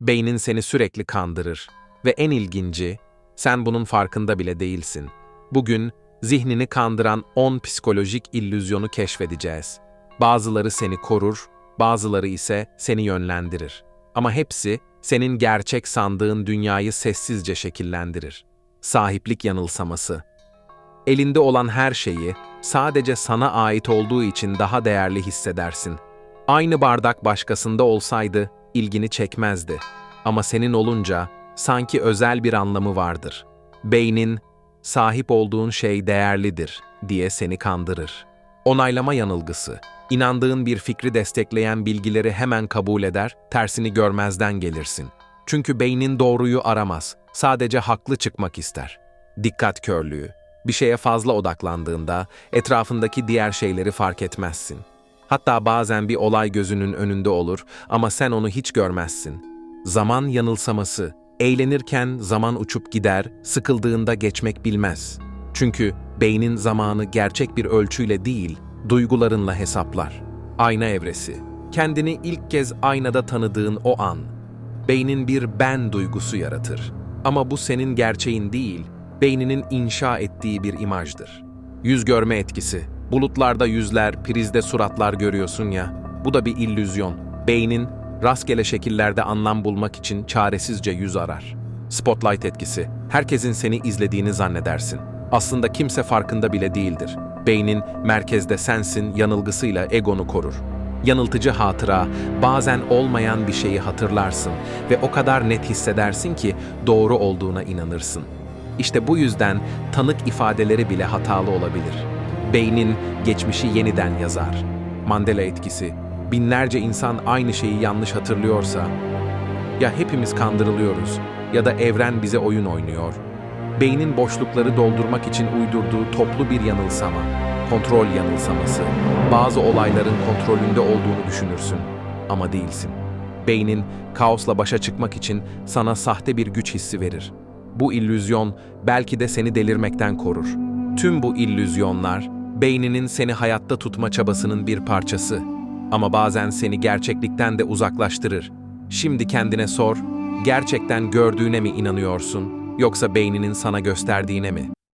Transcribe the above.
Beynin seni sürekli kandırır. Ve en ilginci, sen bunun farkında bile değilsin. Bugün zihnini kandıran 10 psikolojik illüzyonu keşfedeceğiz. Bazıları seni korur, bazıları ise seni yönlendirir. Ama hepsi senin gerçek sandığın dünyayı sessizce şekillendirir. Sahiplik yanılsaması. Elinde olan her şeyi sadece sana ait olduğu için daha değerli hissedersin. Aynı bardak başkasında olsaydı ilgini çekmezdi. Ama senin olunca sanki özel bir anlamı vardır. Beynin sahip olduğun şey değerlidir diye seni kandırır. Onaylama yanılgısı. İnandığın bir fikri destekleyen bilgileri hemen kabul eder, tersini görmezden gelirsin. Çünkü beynin doğruyu aramaz, sadece haklı çıkmak ister. Dikkat körlüğü. Bir şeye fazla odaklandığında etrafındaki diğer şeyleri fark etmezsin. Hatta bazen bir olay gözünün önünde olur ama sen onu hiç görmezsin. Zaman yanılsaması. Eğlenirken zaman uçup gider, sıkıldığında geçmek bilmez. Çünkü beynin zamanı gerçek bir ölçüyle değil, duygularınla hesaplar. Ayna evresi. Kendini ilk kez aynada tanıdığın o an. Beynin bir ben duygusu yaratır. Ama bu senin gerçeğin değil, beyninin inşa ettiği bir imajdır. Yüz görme etkisi. Bulutlarda yüzler, prizde suratlar görüyorsun ya. Bu da bir illüzyon. Beynin rastgele şekillerde anlam bulmak için çaresizce yüz arar. Spotlight etkisi. Herkesin seni izlediğini zannedersin. Aslında kimse farkında bile değildir. Beynin merkezde sensin yanılgısıyla egonu korur. Yanıltıcı hatıra, bazen olmayan bir şeyi hatırlarsın ve o kadar net hissedersin ki doğru olduğuna inanırsın. İşte bu yüzden tanık ifadeleri bile hatalı olabilir. Beynin geçmişi yeniden yazar. Mandela etkisi. Binlerce insan aynı şeyi yanlış hatırlıyorsa, ya hepimiz kandırılıyoruz ya da evren bize oyun oynuyor. Beynin boşlukları doldurmak için uydurduğu toplu bir yanılsama, kontrol yanılsaması. Bazı olayların kontrolünde olduğunu düşünürsün ama değilsin. Beynin kaosla başa çıkmak için sana sahte bir güç hissi verir. Bu illüzyon belki de seni delirmekten korur. Tüm bu illüzyonlar beyninin seni hayatta tutma çabasının bir parçası. Ama bazen seni gerçeklikten de uzaklaştırır. Şimdi kendine sor, gerçekten gördüğüne mi inanıyorsun yoksa beyninin sana gösterdiğine mi?